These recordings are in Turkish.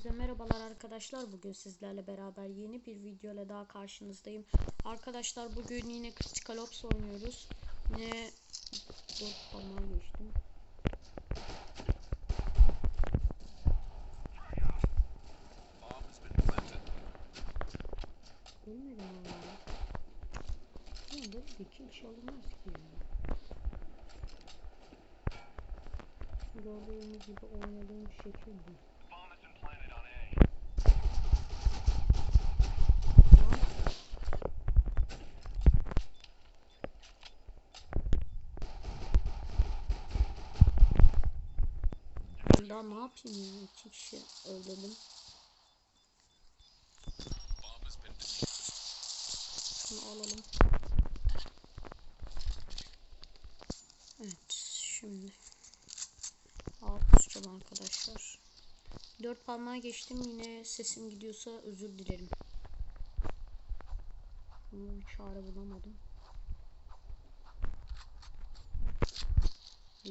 Hepinize merhabalar arkadaşlar. Bugün sizlerle beraber yeni bir video ile daha karşınızdayım. Arkadaşlar bugün yine Critical Ops oynuyoruz. Yine Dur, parmağı geçtim. Ölmedim valla. Ama böyle bir kill çalınmaz ki ya. Gördüğünüz gibi oynadığım şekil bu. Daha ne yapayım ya? İki kişi öldürdüm. Şunu alalım. Evet şimdi. Alt tutacağım arkadaşlar. Dört parmağa geçtim yine sesim gidiyorsa özür dilerim. Bir çare bulamadım.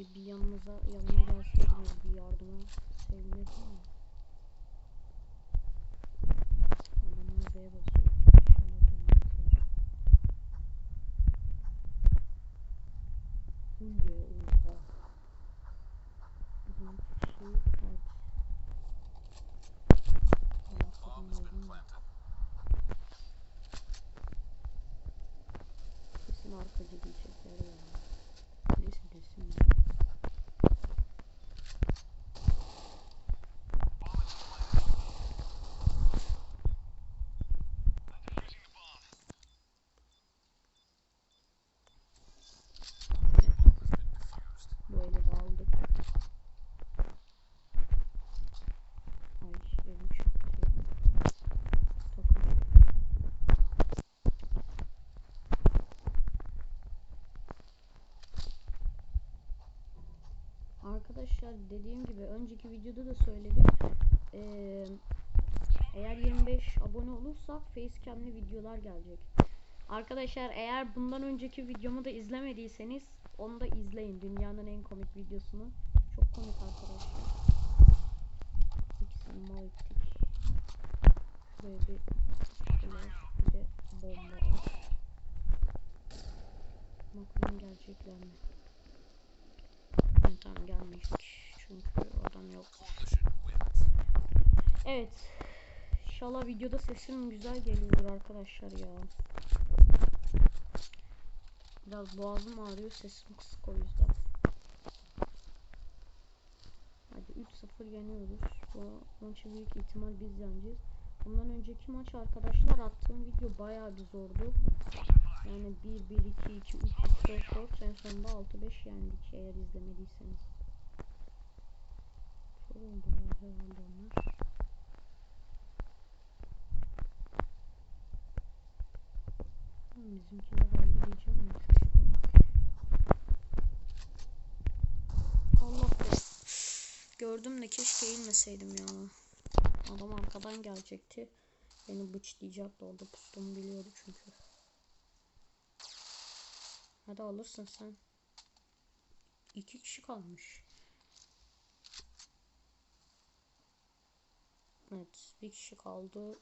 Bir, yanınıza yanıma gelseydiniz bir yardıma sevinirdim Arkadaşlar dediğim gibi önceki videoda da söyledim. Ee, eğer 25 abone olursak facecam'li videolar gelecek. Arkadaşlar eğer bundan önceki videomu da izlemediyseniz onu da izleyin. Dünyanın en komik videosunu. Çok komik arkadaşlar. İkisini mal ettik. Şuraya bir flash, bir de bomba at. Bakalım gelecekler mi? Evet, tamam gelmeyecek. Çünkü adam yok. Evet. İnşallah videoda sesim güzel geliyordur arkadaşlar ya. Biraz boğazım ağrıyor sesim kısık o yüzden. Hadi 3-0 yeniyoruz. Bu maçı büyük ihtimal biz yeneceğiz. Bundan önceki maç arkadaşlar attığım video bayağı bir zordu. Yani 1 1 2 2 3 3 4 4 en sonunda 6 5 yendik eğer izlemediyseniz. Mi? Allah. Gördüm de keşke eğilmeseydim ya. Adam arkadan gelecekti. Beni bıçlayacaktı orada pustumu biliyordu çünkü. Hadi alırsın sen. İki kişi kalmış. Evet bir kişi kaldı.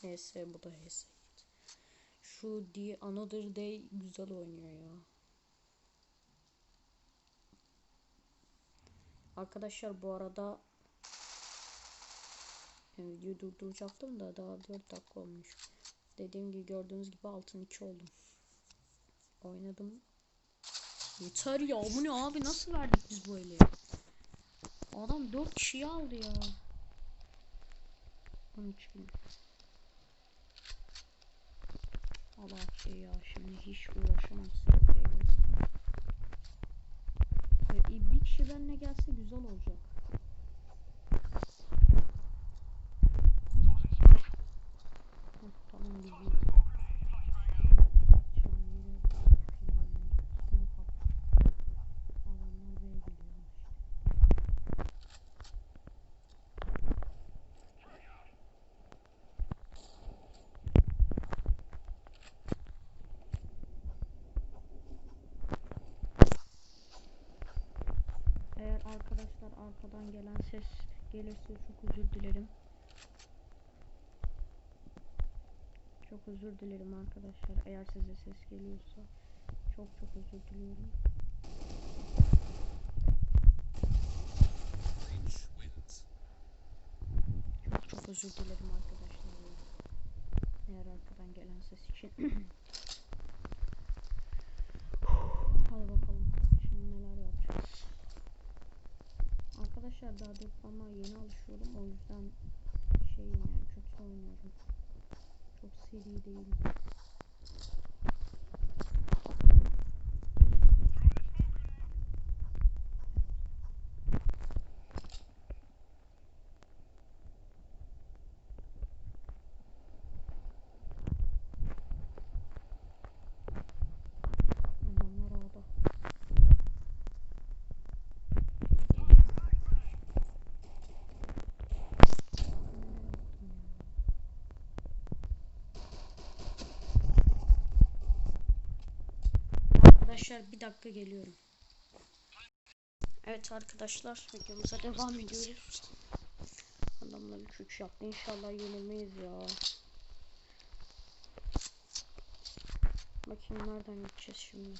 HS bu da HS. Şu The Another Day güzel oynuyor ya. Arkadaşlar bu arada yani videoyu durduracaktım da daha 4 dakika olmuş. Dediğim gibi gördüğünüz gibi altın 2 oldum. Oynadım. Yeter ya bu ne abi nasıl verdik biz eli? Adam 4 kişiyi aldı ya. 13 gün. Allah şey ya şimdi hiç uğraşamam sevgiyle. Ya, bir kişi benimle gelse güzel olacak. Tamam gidiyor. Şu an yine tükürüyorum yani. Smoke attı. Adamlar B'ye geliyormuş. Eğer arkadaşlar arkadan gelen ses gelirse çok özür dilerim. Çok özür dilerim arkadaşlar. Eğer size ses geliyorsa çok çok özür diliyorum. Çok çok özür dilerim arkadaşlar. Eğer arkadan gelen ses için. Hadi bakalım. Arkadaşlar daha deprama yeni alışıyorum. O yüzden şeyim yani kötü oynuyorum. Çok seri değilim. Adamlar ağda. Arkadaşlar bir dakika geliyorum. Evet arkadaşlar videomuza devam ediyoruz. Adamlar 3-3 yaptı. İnşallah yenilmeyiz ya. Bakayım nereden gideceğiz şimdi.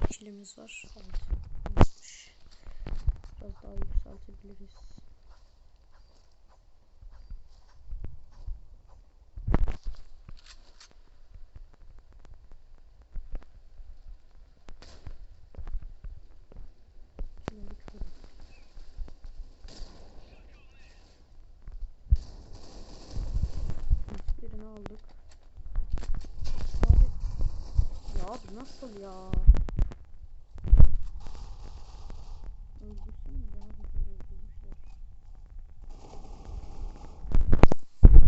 Kaç kilimiz var? 6. Biraz daha yükseltebiliriz. Kiloları şurada. Birini aldık. Abi. Ya abi nasıl ya? Öldürsene ya bizi öldürmüşler.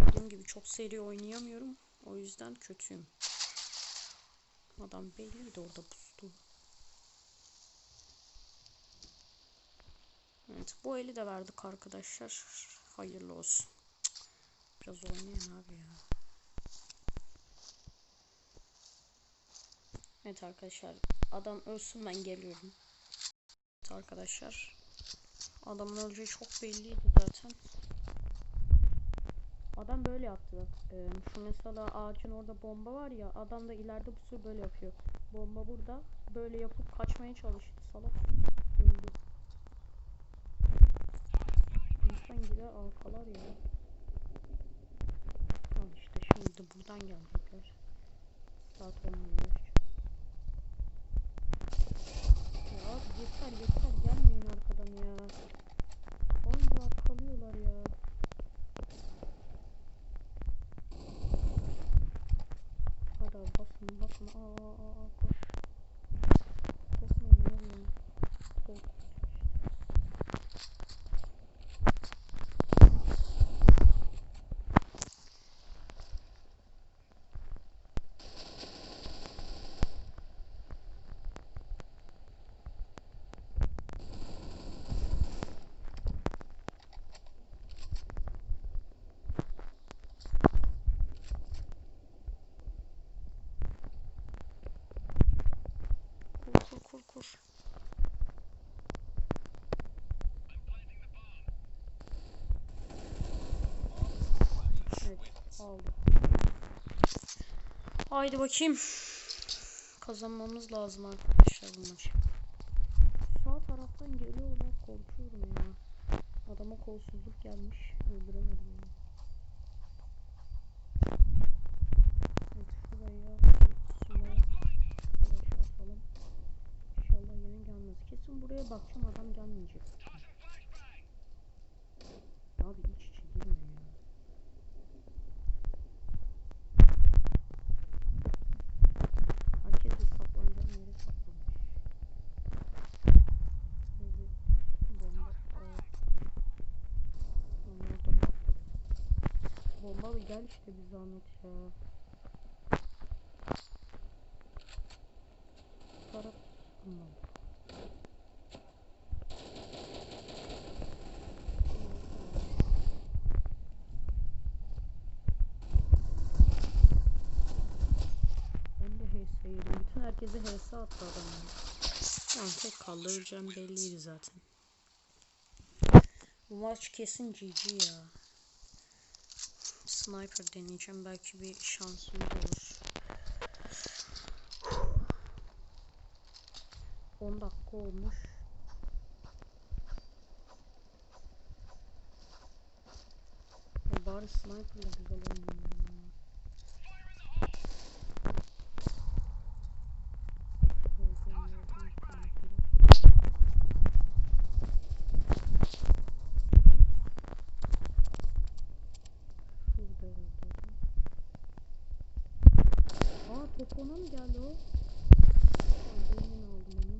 Dediğim gibi çok seri oynayamıyorum. O yüzden kötüyüm. Adam belliydi orada pustu. Evet bu eli de verdik arkadaşlar. Hayırlı olsun. Biraz oynayın abi ya. Evet arkadaşlar adam ölsün ben geliyorum. Evet arkadaşlar adamın öleceği çok belliydi zaten. Adam böyle yaptı. Ee, şu mesela ağacın orada bomba var ya adam da ileride bu sürü böyle yapıyor. Bomba burada böyle yapıp kaçmaya çalıştı salak. Öldü. İnsan gider arkalar ya. Al işte şimdi buradan gelecekler. Saat 10 uğraşacağız. Ya abi yeter yeter gelmeyin arkadan ya. Oyuncu arkalıyorlar ya. Hadi basın basın aa aa aa koş. Basmayın ne oluyor? Kork. Aldım. Haydi bakayım. Kazanmamız lazım arkadaşlar bu maçı. Sağ taraftan geliyorlar korkuyorum ya. Adama kolsuzluk gelmiş. Öldüremedim onu. İnşallah yine gelmez. Kesin buraya bakacağım adam gelmeyecek. Abi iç içe girme ya. Herkes de saklanacağım yere saklamış. Böyle bomba. Aa. Onlar da patladı. Bombalı gel işte bir zahmet ya. Taraf. Aman. Ben de HS yedim. Bütün herkese HS attı adam. Tamam tek kaldıracağım belliydi zaten. Bu maç kesin GG ya. Sniper deneyeceğim belki bir şansımız olur. 10 dakika olmuş. Ya bari sniper'la güzel oynayayım ya. Volkanlardan sniper'ı. Şurada oldu. Aa top ona mı geldi o? Ben de emin aldım onu.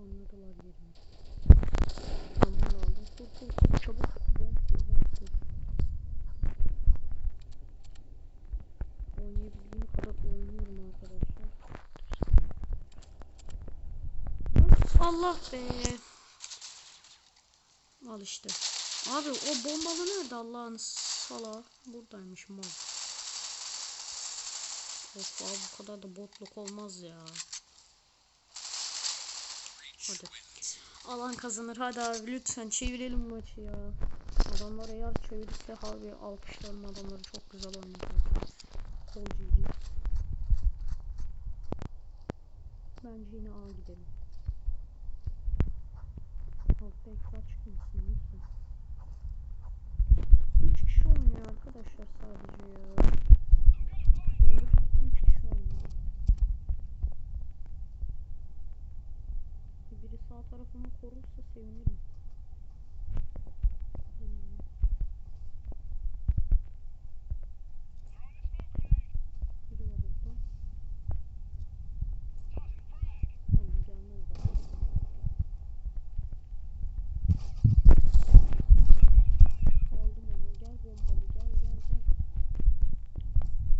Anladılar yerini. Ben bunu aldım. Kur kur kur çabuk. Kur. Oynayabildiğim kadar oynuyorum arkadaşlar. Allah be. Al işte. Abi o bombalı nerede Allah'ın sala? Buradaymış mal. Of abi bu kadar da botluk olmaz ya. Hadi. Alan kazanır hadi abi lütfen çevirelim maçı ya. Adamlar eğer çevirirse harbi alkışlarım adamları çok güzel oynadı. Kol GG. Bence yine A gidelim. Altta ekran çıkmasın lütfen. 3 kişi oynuyor arkadaşlar sadece ya. Doğru 3 kişi oynuyor. Biri sağ tarafımı korursa sevinirim. Hmm. Biri var orada. Tamam gelmez zaten. Aldım onu. Gel bombalı gel gel gel.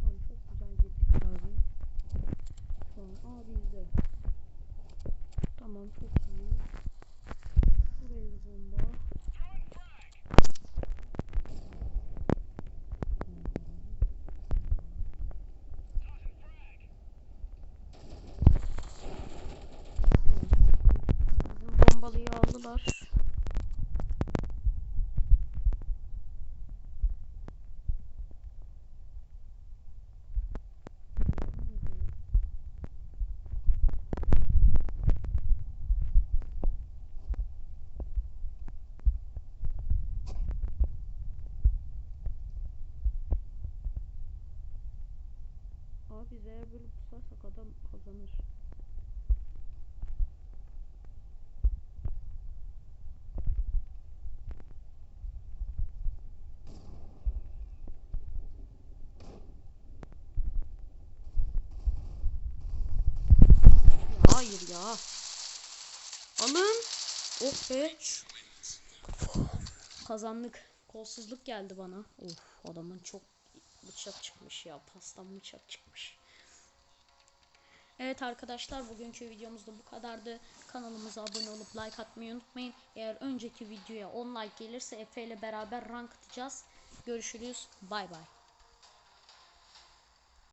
Tamam çok güzel gittik abi. Şu an A bizde. Tamam çok iyi. Buraya bir bomba. Tamam, çok iyi. Bizim aldılar. Abi biz eğer böyle pusarsak adam kazanır. Ya hayır ya. Alın. Oh be. Kazandık. Kolsuzluk geldi bana. Of adamın çok bıçak çıkmış ya. Pastan bıçak çıkmış. Evet arkadaşlar bugünkü videomuz da bu kadardı. Kanalımıza abone olup like atmayı unutmayın. Eğer önceki videoya 10 like gelirse Efe ile beraber rank atacağız. Görüşürüz. Bay bay.